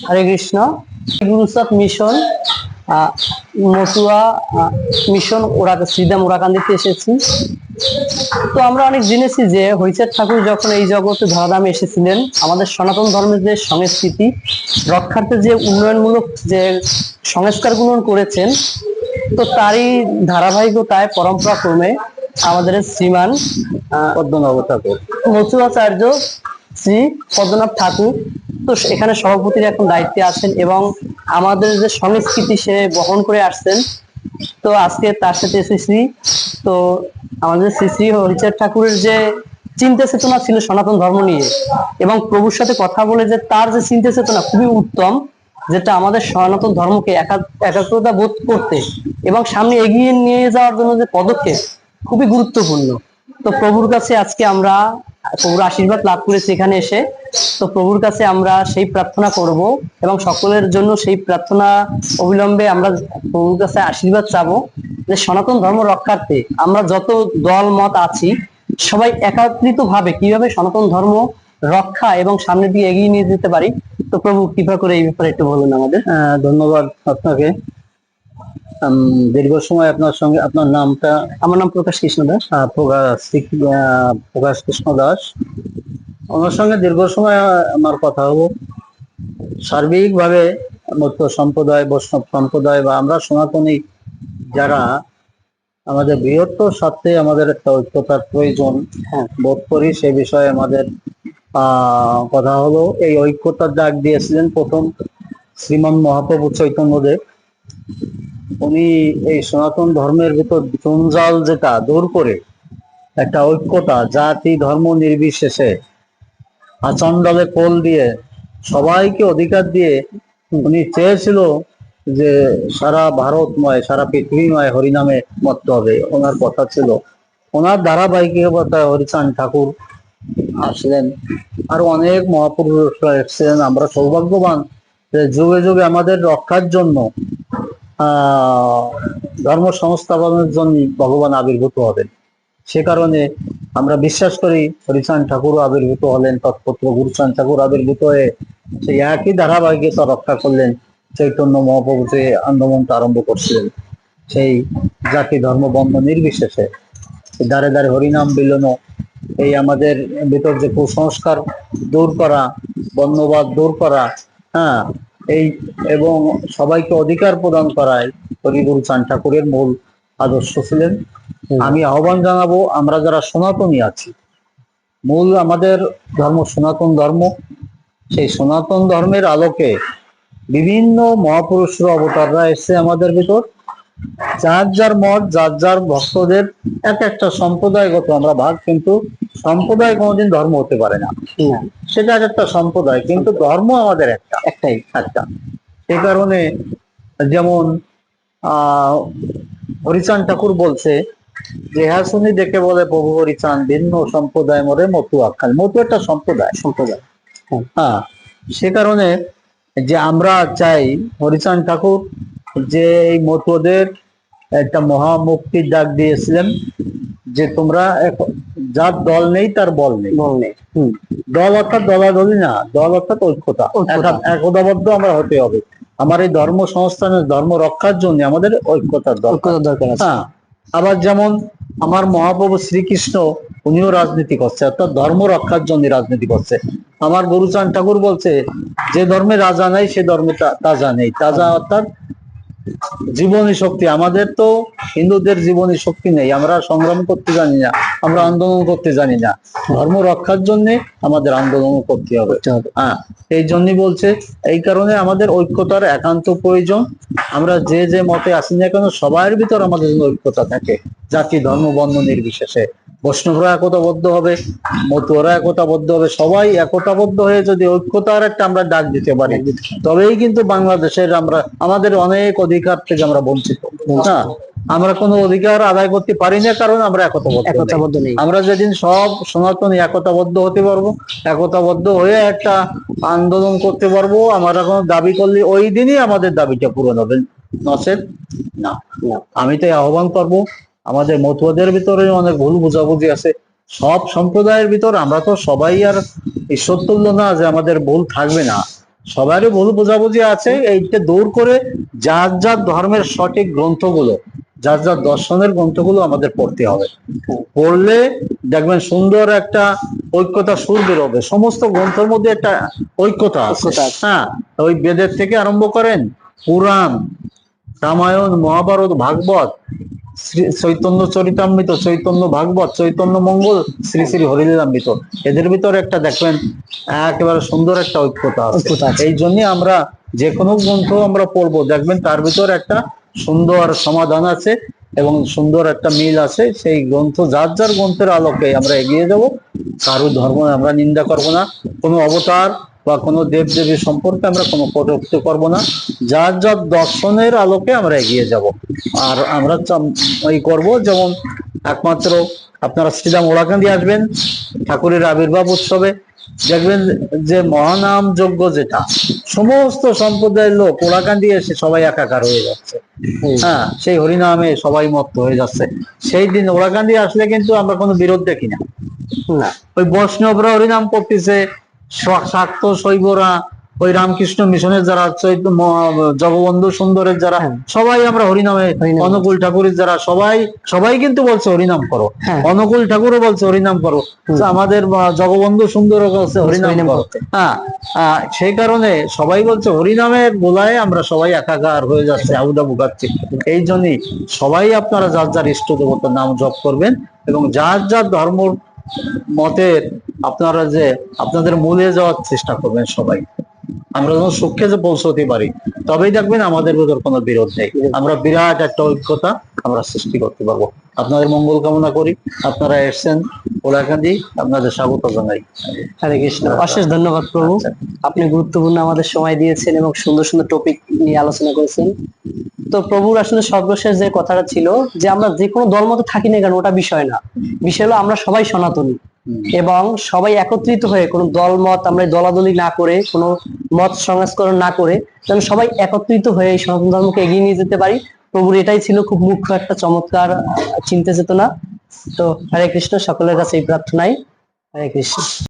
হরে কৃষ্ণ। গুরুসাদ mission Matua mission ওরা শ্রীদাম ওরাকান্দিতে এসেছি। তো আমরা অনেক জেনেছি যে হরিচাঁদ ঠাকুর যখন এই জগতে ধরাধামে এসেছিলেন আমাদের সনাতন ধর্মের যে সংস্কৃতি রক্ষার্থে যে উন্নয়নমূলক যে সংস্কারগুলো করেছেন তো তারই ধারাবাহিকতায় পরম্পরা ক্রমে আমাদের শ্রীমান আহ, পদ্মনব ঠাকুর। মচুয়াচার্য শ্রী পদ্মনাথ ঠাকুর তো এখানে সভাপতির এখন দায়িত্বে আছেন এবং আমাদের যে সংস্কৃতি সে বহন করে আসছেন। তো আজকে তার সাথে এসেছি তো আমাদের শ্রী শ্রী হরিচাঁদ ঠাকুরের যে চিন্তা চেতনা ছিল সনাতন ধর্ম নিয়ে এবং প্রভুর সাথে কথা বলে যে তার যে চিন্তা চেতনা খুবই উত্তম, যেটা আমাদের সনাতন ধর্মকে একা- একাগ্রতা বোধ করতে এবং সামনে এগিয়ে নিয়ে যাওয়ার জন্য যে পদক্ষেপ খুবই গুরুত্বপূর্ণ। তো প্রভুর কাছে আজকে আমরা প্রভুর আশীর্বাদ লাভ করেছি এখানে এসে তো প্রভুর কাছে আমরা সেই প্রার্থনা করব এবং সকলের জন্য সেই প্রার্থনা অবিলম্বে আমরা প্রভুর কাছে আশীর্বাদ চাবো যে সনাতন ধর্ম রক্ষার্থে আমরা যত দল, মত আছি, সবাই একত্রিত ভাবে কীভাবে সনাতন ধর্ম রক্ষা এবং সামনের দিকে এগিয়ে নিয়ে যেতে পারি, তো প্রভু কৃপা করে এই ব্যাপারে একটু বলুন আমাদের। ধন্যবাদ আপনাকে। দীর্ঘ সময় আপনার সঙ্গে আপনার নামটা আমার নাম প্রকাশ কৃষ্ণ দাস প্রকাশ কৃষ্ণ দাস। ওনার সঙ্গে দীর্ঘ সময় আমার কথা হলো। সার্বিকভাবে মধ্য সম্প্রদায় বৈষ্ণব সম্প্রদায় বা আমরা সনাতনী যারা আমাদের বৃহত্তর স্বার্থে আমাদের একটা ঐক্যতার প্রয়োজন হ্যাঁ, বোধ করি সে বিষয়ে আমাদের কথা হলো। এই ঐক্যতার ডাক দিয়েছিলেন প্রথম শ্রীমান মহাপ্রভু চৈতন্যদেব। উনি এই সনাতন ধর্মের ভিতর জঞ্জাল যেটা দূর করে একটা ঐক্যতা, জাতি, ধর্ম নির্বিশেষে আচণ্ডালে কোল দিয়ে সবাইকে অধিকার দিয়ে উনি চেয়েছিল যে সারা ভারতময়, সারা পৃথিবীময় হরিনামে মত্ত হবে। ওনার কথা ছিল। ওনার ধারাবাহিকতায় হরিচান ঠাকুর আসলেন। আর অনেক মহাপুরুষরা এসেছিলেন। আমরা সৌভাগ্যবান যে যুগে যুগে আমাদের রক্ষার জন্য ধর্ম সংস্থাপনের জন্য ভগবান আবির্ভূত হবেন। সে কারণে আমরা বিশ্বাস করি হরিচাঁদ ঠাকুর আবির্ভূত হলেন, তৎপত্র গুরুচান ঠাকুর আবির্ভূত হয়ে সেই একই ধারাবাহিকতা রক্ষা করলেন, চৈতন্য মহাপ্রভু যে আন্দোলনটা আরম্ভ করছিলেন। সেই জাতি ধর্ম বন্ধ নির্বিশেষে দাঁড়ে দাঁড়ে হরিনাম বিলনো, এই আমাদের ভিতর যে কুসংস্কার দূর করা, বর্ণবাদ দূর করা হ্যাঁ এই এবং সবাইকে অধিকার প্রদান করায় হরিগুরু চান ঠাকুরের মূল আদর্শ ছিলেন। আমি আহ্বান জানাব আমরা যারা সনাতনী আছি মূল আমাদের ধর্ম সনাতন ধর্ম। সেই সনাতন ধর্মের আলোকে বিভিন্ন মহাপুরুষরা অবতাররা এসছে আমাদের ভিতর। যার যার মত যার যার ভক্তদের এক একটা সম্প্রদায়গত আমরা ভাগ কিন্তু সম্প্রদায় কোনোদিন ধর্ম হতে পারে না। সেটা এক একটা সম্প্রদায় কিন্তু ধর্ম আমাদের একটা। একটাই। একটা। এই কারণে যেমন আহ হরিচাঁদ ঠাকুর বলছে যে হ্যাঁ শুনি দেখে বলে প্রভু হরিচাঁদ ভিন্ন সম্প্রদায় মরে মতু আখ্যান মতু একটা সম্প্রদায়। সম্প্রদায়। হ্যাঁ। সে কারণে যে আমরা চাই হরিচাঁদ ঠাকুর যে এই মতুদের একটা মহা মুক্তির ডাক দিয়েছিলেন যে তোমরা যার দল নেই তার বল নেই। বল নেই। দল অর্থাৎ দলাদলি না দল অর্থাৎ ঐক্যতা। ঐক্যতা। একা- একতাবদ্ধ আমরা হতে হবে। আমার এই ধর্ম সংস্থানের ধর্ম রক্ষার জন্য আমাদের ঐক্যতার দরকার। দরকার হ্যাঁ। আবার যেমন আমার মহাপ্রভু শ্রীকৃষ্ণ উনিও রাজনীতি করছে অর্থাৎ ধর্ম রক্ষার জন্য রাজনীতি করছে। আমার গুরুচান ঠাকুর বলছে যে ধর্মে রাজা নাই সে ধর্মে তা- তাজা নেই। তাজা অর্থাৎ জীবনী শক্তি আমাদের তো হিন্দুদের জীবনী শক্তি নেই আমরা সংগ্রাম করতে জানি না আমরা আন্দোলন করতে জানি না। ধর্ম রক্ষার জন্য আমাদের আন্দোলন করতে হবে। হ্যাঁ এই জন্যই বলছে এই কারণে আমাদের ঐক্যতার একান্ত প্রয়োজন। আমরা যে যে মতে আসি না কেন সবার ভিতর আমাদের জন্য ঐক্যতা থাকে। জাতি ধর্ম বর্ণ নির্বিশেষে। বৈষ্ণবরা একতাবদ্ধ হবে মতুয়ারা একতাবদ্ধ হবে সবাই একতাবদ্ধ হয়ে যদি ঐক্যতার একটা আমরা ডাক দিতে পারি। তবেই কিন্তু বাংলাদেশের আমরা আমাদের অনেক অধিকার থেকে আমরা বঞ্চিত। হ্যাঁ আমরা কোনো অধিকার আদায় করতে পারি না কারণ আমরা একতাবদ্ধ। নেই। আমরা যেদিন সব সনাতনী একতাবদ্ধ হতে পারব একতাবদ্ধ হয়ে একটা আন্দোলন করতে পারব আমরা কোনো দাবি করলে ওই দিনই আমাদের দাবিটা পূরণ হবে। নচেত না। আমি তো আহ্বান করব আমাদের মতুয়াদের ভিতরে অনেক ভুল বোঝাবুঝি আছে। সব সম্প্রদায়ের ভিতর আমরা তো সবাই আর ঈশ্বর তুল্য না যে আমাদের ভুল থাকবে না। সবারই ভুল বোঝাবুঝি আছে। এইটা দূর করে যার যার ধর্মের সঠিক গ্রন্থগুলো যার যার দর্শনের গ্রন্থগুলো আমাদের পড়তে হবে। পড়লে দেখবেন সুন্দর একটা ঐক্যতা সুর বেরোবে। সমস্ত গ্রন্থের মধ্যে একটা ঐক্যতা আছে। হ্যাঁ ওই বেদের থেকে আরম্ভ করেন। পুরাণ রামায়ণ মহাভারত ভাগবত চৈতন্য চরিতামৃত চৈতন্য ভাগবত চৈতন্য মঙ্গল শ্রী শ্রী হরিলীলামৃত এদের ভিতরে একটা দেখবেন একেবারে সুন্দর একটা ঐক্যতা আছে। এই জন্য আমরা যে কোনো গ্রন্থ আমরা পড়ব। দেখবেন তার ভিতর একটা সুন্দর সমাধান আছে এবং সুন্দর একটা মিল আছে। সেই গ্রন্থ যার যার গ্রন্থের আলোকে আমরা এগিয়ে যাব কারও ধর্ম আমরা নিন্দা করব না। কোনো অবতার বা কোনো দেব দেবীর সম্পর্কে আমরা কোনো কটূক্তি করব না। যার যার দর্শনের আলোকে আমরা এগিয়ে যাব। আর আমরা এই করব যেমন একমাত্র আপনারা শ্রীরাম ওলাকান্দি আসবেন ঠাকুরের আবির্ভাব উৎসবে। দেখবেন যে মহানাম যজ্ঞ যেটা সমস্ত সম্প্রদায়ের লোক ওলাকান্দি এসে সবাই একাকার হয়ে যাচ্ছে। হ্যাঁ সেই হরিনামে সবাই মত্ত হয়ে যাচ্ছে। সেই দিন ওলাকান্দি আসলে কিন্তু আমরা কোনো বিরোধ দেখি না। ওই বৈষ্ণবরা হরিনাম করতেছে শাক্ত শৈবরা ওই রামকৃষ্ণ মিশনের যারা জগবন্ধু সুন্দরের যারা হ্যাঁ। সবাই আমরা হরিনামে অনুকূল ঠাকুরের যারা সবাই সবাই কিন্তু বলছে হরিনাম করো হ্যাঁ। অনুকূল ঠাকুরও বলছে হরিনাম করো আমাদের জগবন্ধু সুন্দর বলছে হরিনাম করো। হ্যাঁ সেই কারণে সবাই বলছে হরিনামের গোলায় আমরা সবাই একাকার হয়ে যাচ্ছে আউডাবু খাচ্ছি এই জন্যই সবাই আপনারা যার যার ইষ্ট দেবতার নাম জপ করবেন এবং যার যার ধর্ম মতের আপনারা যে আপনাদের মূলে যাওয়ার চেষ্টা করবেন সবাই। আমরা যখন সুখে যে পৌঁছতে পারি, তবেই দেখবেন আমাদের ভিতর কোনো বিরোধ নেই। আমরা বিরাট একটা ঐক্যতা আমরা সৃষ্টি করতে পারব। আপনাদের মঙ্গল কামনা করি। আপনারা এসছেন। ওলাকান্দি আপনাদের স্বাগত জানাই। হরে কৃষ্ণ অশেষ ধন্যবাদ প্রভু। আচ্ছা। আপনি গুরুত্বপূর্ণ আমাদের সময় দিয়েছেন এবং সুন্দর সুন্দর টপিক নিয়ে আলোচনা করেছেন। তো প্রভুর আসলে সর্বশেষ যে কথাটা ছিল যে আমরা যে কোনো দলমতে থাকি না কেন ওটা বিষয় না। বিষয় হলো আমরা সবাই সনাতনী। এবং সবাই একত্রিত হয়ে কোনো দলমত আমরা দলাদলি না করে কোনো মত সংস্করণ না করে যেন সবাই একত্রিত হয়ে এই সনাতন ধর্মকে এগিয়ে নিয়ে যেতে পারি। প্রভুর এটাই ছিল খুব মুখ্য একটা চমৎকার চিন্তা চেতনা। তো হরে কৃষ্ণ সকলের কাছে এই প্রার্থনাই। হরে কৃষ্ণ।